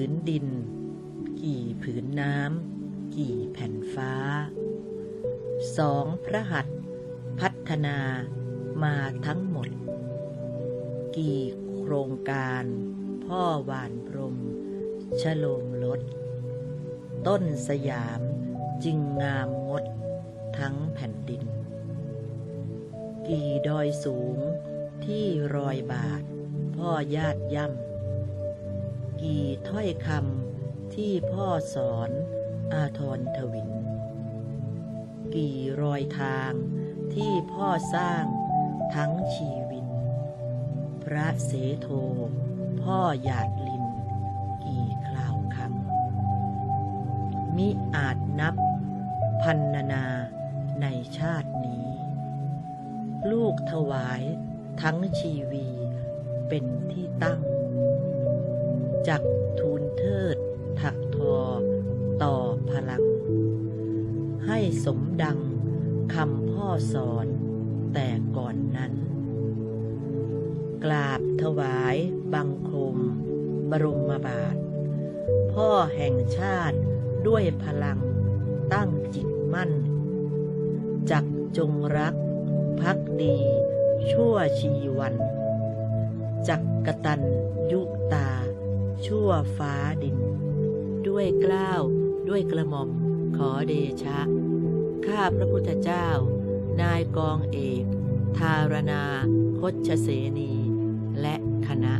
ผืนดิน กี่ผืนน้ำ กี่แผ่นฟ้า สองพระหัตถ์พัฒนามาทั้งหมด กี่โครงการ พ่อหวานพรมชโลมลด ต้นสยามจึงงามงดทั้งแผ่นดิน กี่ดอยสูงที่รอยบาท พ่อญาติย่ำ กี่ถ้อยคำที่พ่อสอนอาทรทวิน กี่รอยทางที่พ่อสร้างทั้งชีวิน พระเสโท พ่อหยาดลิน กี่คราวคำมิอาจนับพันนานาในชาตินี้ ลูกถวายทั้งชีวีเป็นที่ตั้ง จักทูลเทิด ถักทอ ต่อพลัง ให้สมดังคำพ่อสอนแต่ก่อนนั้น กราบถวายบังคม บรมบาท พ่อแห่งชาติด้วยพลังตั้งจิตมั่น จักจงรัก พักดี ชั่วชีวัน จักกตันยุตา ชั่วฟ้าดิน ด้วยเกล้าวด้วยกระหม่อม ขอเดชะ ข้าพระพุทธเจ้า นายกองเอก ทารณาคชเสนี และคณะ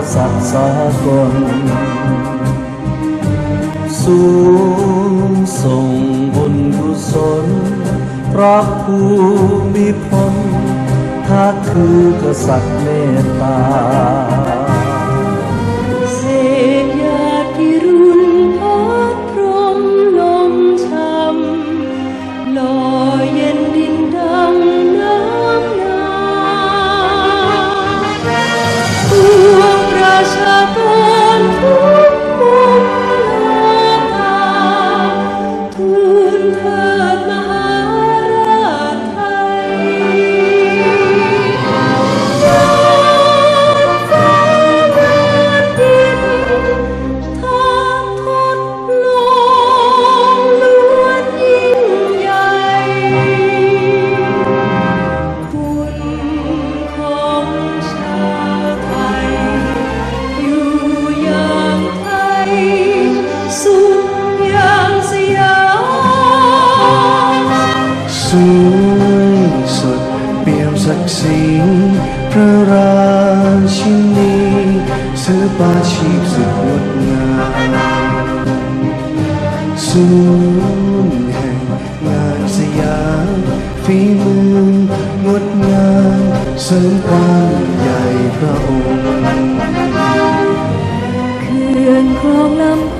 สักษัตริย์สากลสูงส่งบุญกุศลพระภูมิพลถ้าคือกษัตริย์เมตตา ศักดิ์ศรีพระราชินีเสือปาชีพสุดงดงามสูงแห่งงานสยามฝีมืองดงามเสริมความใหญ่พระองค์เขื่อนคลองลำ